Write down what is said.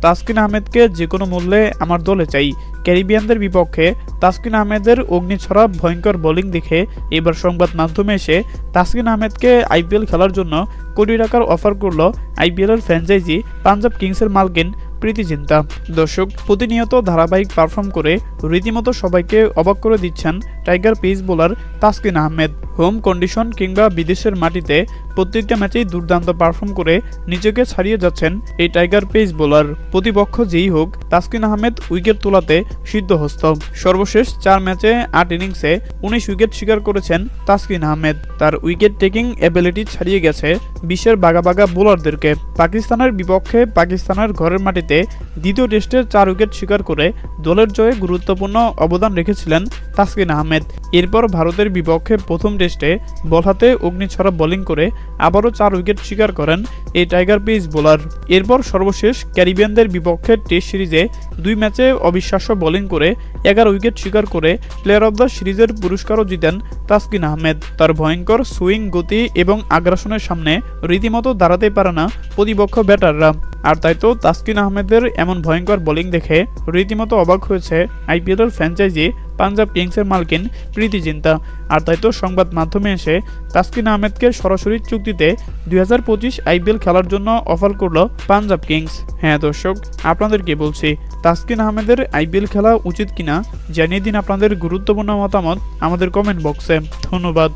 তাসকিন আহমেদকে যে কোনো মূল্যে আমার দলে চাই। ক্যারিবিয়ানদের বিপক্ষে তাসকিন আহমেদের অগ্নিছড়া ভয়ঙ্কর বোলিং দেখে এবার সংবাদ মাধ্যমে এসে তাসকিন আহমেদকে আইপিএল খেলার জন্য কোটি টাকার অফার করল আইপিএলের ফ্র্যাঞ্চাইজি পাঞ্জাব কিংসের মালকিন প্রীতি চিন্তা দর্শক, প্রতিনিয়ত ধারাবাহিক পারফর্ম করে রীতিমতো সবাইকে অবাক করে দিচ্ছেন tiger pace bowler Taskin Ahmed. Home condition কিংবা বিদেশের মাটিতে প্রত্যেকটা ম্যাচেই দুর্দান্ত পারফর্ম করে নিজেকে ছাড়িয়ে যাচ্ছেন এই টাইগার পেস বোলার। প্রতিপক্ষ যেই হোক, তাসকিন আহমেদ উইকেট তোলাতে সিদ্ধহস্ত। সর্বশেষ চার ম্যাচে আট ইনিংসে উনিশ উইকেট শিকার করেছেন তাসকিন আহমেদ। তার উইকেট টেকিং অ্যাবিলিটি ছাড়িয়ে গেছে বিশ্বের বাগা বাগা বোলারদেরকে। পাকিস্তানের বিপক্ষে পাকিস্তানের ঘরের মাটিতে দ্বিতীয় টেস্টে চার উইকেট শিকার করে দলের জয়ে গুরুত্বপূর্ণ অবদান রেখেছিলেন তাসকিন আহমেদ। এরপর ভারতের বিপক্ষে প্রথম টেস্টে বল হাতে অগ্নিছড়া বোলিং করে আবারও চার উইকেট শিকার করেন এই টাইগার পেস বোলার। এরপর সর্বশেষ ক্যারিবিয়ানদের বিপক্ষে টেস্ট সিরিজে দুই ম্যাচে অবিশ্বাস্য বোলিং করে এগারো উইকেট শিকার করে প্লেয়ার অব দ্য সিরিজের পুরস্কারও জিতেন তাসকিন আহমেদ। তার ভয়ঙ্কর সুইং গতি এবং আগ্রাসনের সামনে রীতিমতো দাঁড়াতে পারে না প্রতিপক্ষ ব্যাটাররা। আর তাই তো তাসকিন আহমেদের এমন ভয়ঙ্কর বোলিং দেখে রীতিমতো অবাক হয়েছে আইপিএলের ফ্র্যাঞ্চাইজি পাঞ্জাব কিংসের মালকিন প্রীতি চিন্তা আর তাই তো সংবাদ মাধ্যমে এসে তাসকিন আহমেদকে সরাসরি চুক্তিতে দুই হাজার পঁচিশ আইপিএল খেলার জন্য অফার করল পাঞ্জাব কিংস। হ্যাঁ দর্শক আপনাদেরকে বলছি? তাসকিন আহমেদের আইপিএল খেলা উচিত কিনা জানিয়ে দিন আপনাদের গুরুত্বপূর্ণ মতামত আমাদের কমেন্ট বক্সে। ধন্যবাদ।